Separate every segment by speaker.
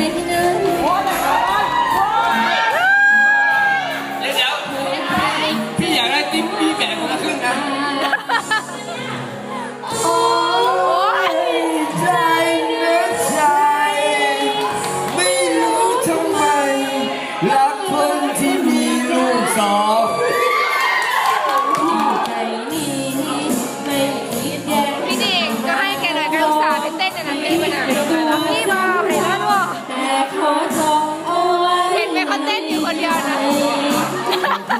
Speaker 1: ไหมพี่เนย
Speaker 2: เดี๋
Speaker 1: ยวพี่อ
Speaker 2: ยากได้ติ๊บมี
Speaker 1: แบ
Speaker 2: บนะ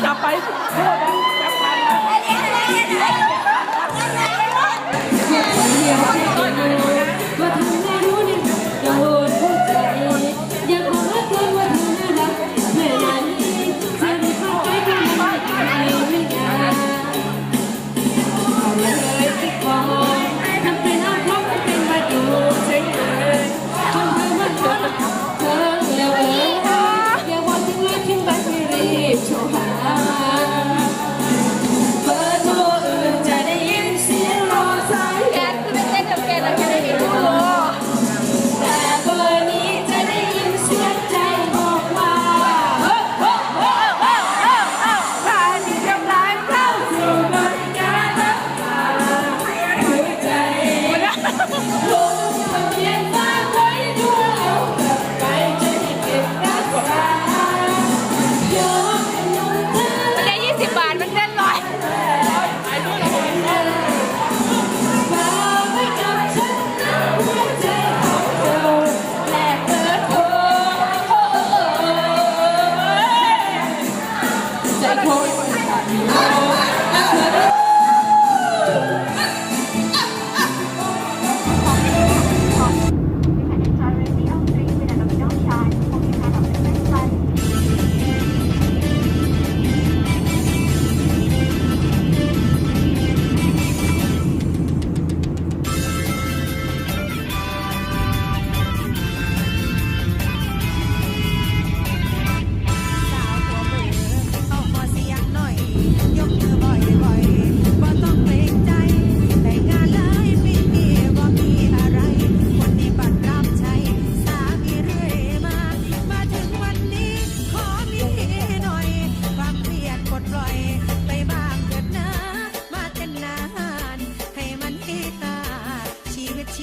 Speaker 2: capaz de.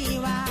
Speaker 2: arriba.